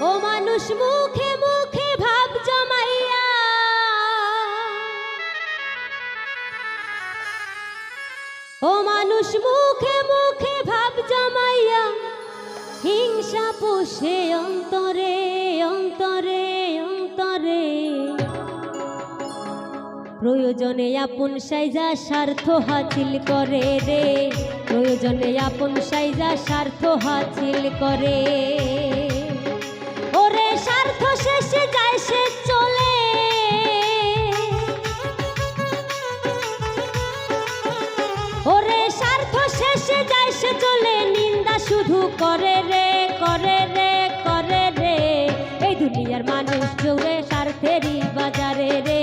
ও মানুষ মুখে মুখে ভাব জমাইয়া। ও মানুষ মুখে মুখে ভাব জমাইয়া, হিংসা পোষে অন্তরে অন্তরে অন্তরে। প্রয়োজনে আপন সাইজা স্বার্থ হাসিল করে রে। প্রয়োজনে আপন সাইজা স্বার্থ হাসিল করে। করে রে করে রে করে রে। এই দুনিয়ার মানুষ জোরে স্বার্থেরই বাজারে রে।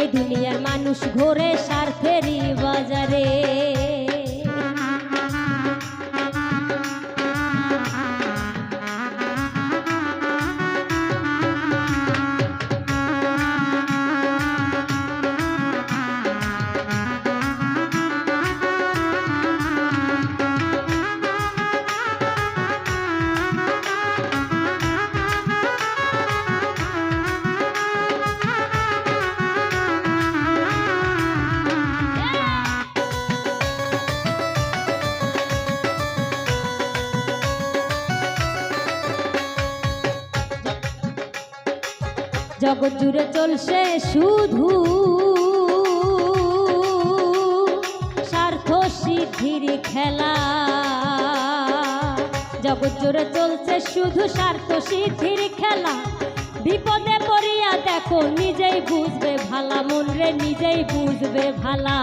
এই দুনিয়ার মানুষ ঘোরে স্বার্থেরই বাজারে। জগৎ জুড়ে চলছে শুধু স্বার্থ সিদ্ধির খেলা। জগৎ জুড়ে চলছে শুধু স্বার্থ সিদ্ধির খেলা। বিপদে পড়িয়া দেখো, নিজেই বুঝবে ভালা মন রে নিজেই বুঝবে ভালা।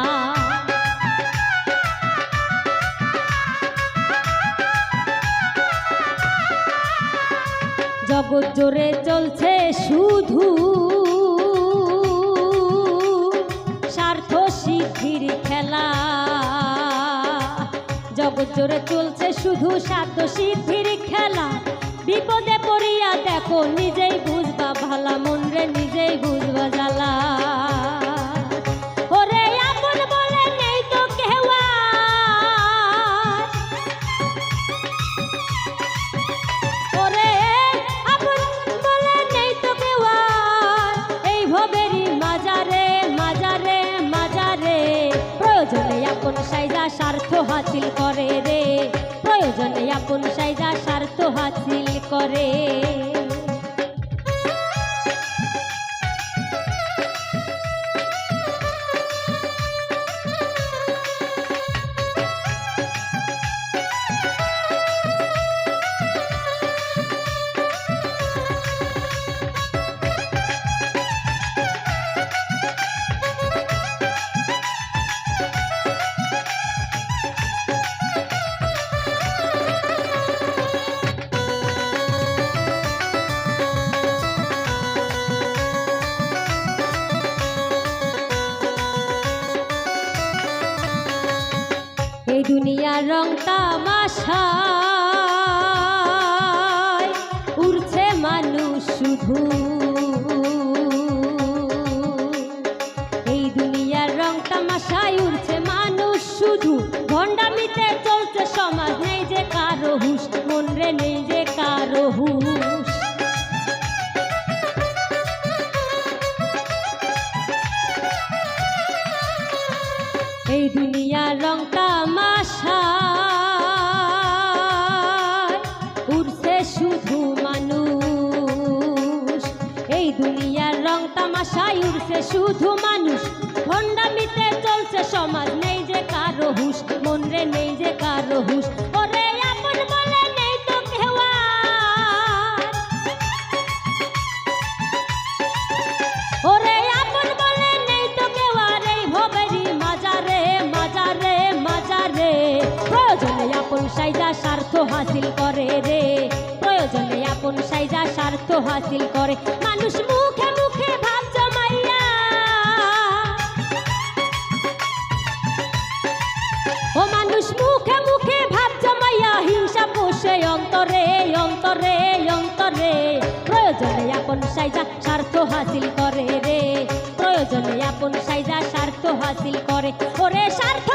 জোরে চলছে শুধু স্বার্থ সিদ্ধির খেলা। জগৎ জোরে চলছে শুধু স্বার্থ সিদ্ধির খেলা। বিপদে পড়িয়া দেখো, নিজেই বুঝবা ভালা মন রে, নিজেই বুঝবা জ্বালা। স্বার্থ হাসিল করে রে। প্রয়োজনে আপন সাইজা স্বার্থ হাসিল করে। এই দুনিয়ার রং তামাশায় উড়ছে মানুষ শুধু। এই দুনিয়ার রং তামাশায় উড়ছে মানুষ শুধু। ভণ্ডামিতে চলছে সমাজ, নেই যে কারও হুশ, মন রে নেই যে কারও হুশ। এই দুনিয়ার রং তামাশায় উড়ছে শুধু মানুষ। এই দুনিয়ার রং তামাশায় উড়ছে শুধু মানুষ। ভণ্ডামিতে চলছে সমাজ, নেই যে কারও হুশ। মন রে নেই যে কারও হুশ। ওরে আপন সাইজা স্বার্থ হাসিল করে রে। প্রয়োজনে আপন সাইজা স্বার্থ হাসিল করে। মানুষ মুখে মুখে ভাব জমাইয়া ও মানুষ মুখে মুখে ভাব জমাইয়া হিংসা পোষে অন্তরে অন্তরে অন্তরে। প্রয়োজনে আপন সাইজা স্বার্থ হাসিল করে রে। প্রয়োজনে আপন সাইজা স্বার্থ হাসিল করে। ওরে স্বার্থ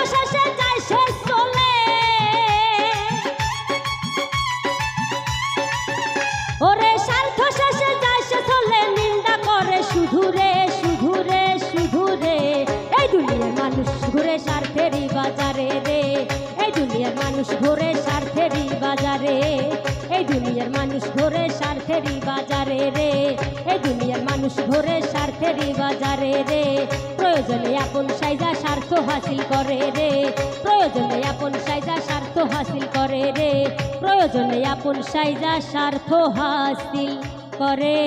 মানুষ ঘুরে স্বার্থেরই বাজারে রে। এই দুনিয়ার মানুষ ঘুরে স্বার্থেরই বাজারে। এই দুনিয়ার মানুষ ঘুরে স্বার্থেরই বাজারে রে। এই দুনিয়ার মানুষ ঘুরে স্বার্থেরই বাজারে রে। প্রয়োজনে আপন সাইজা স্বার্থ হাসিল করে রে। প্রয়োজনে আপন সাইজা স্বার্থ হাসিল করে রে। প্রয়োজনে আপন সাইজা স্বার্থ হাসিল করে।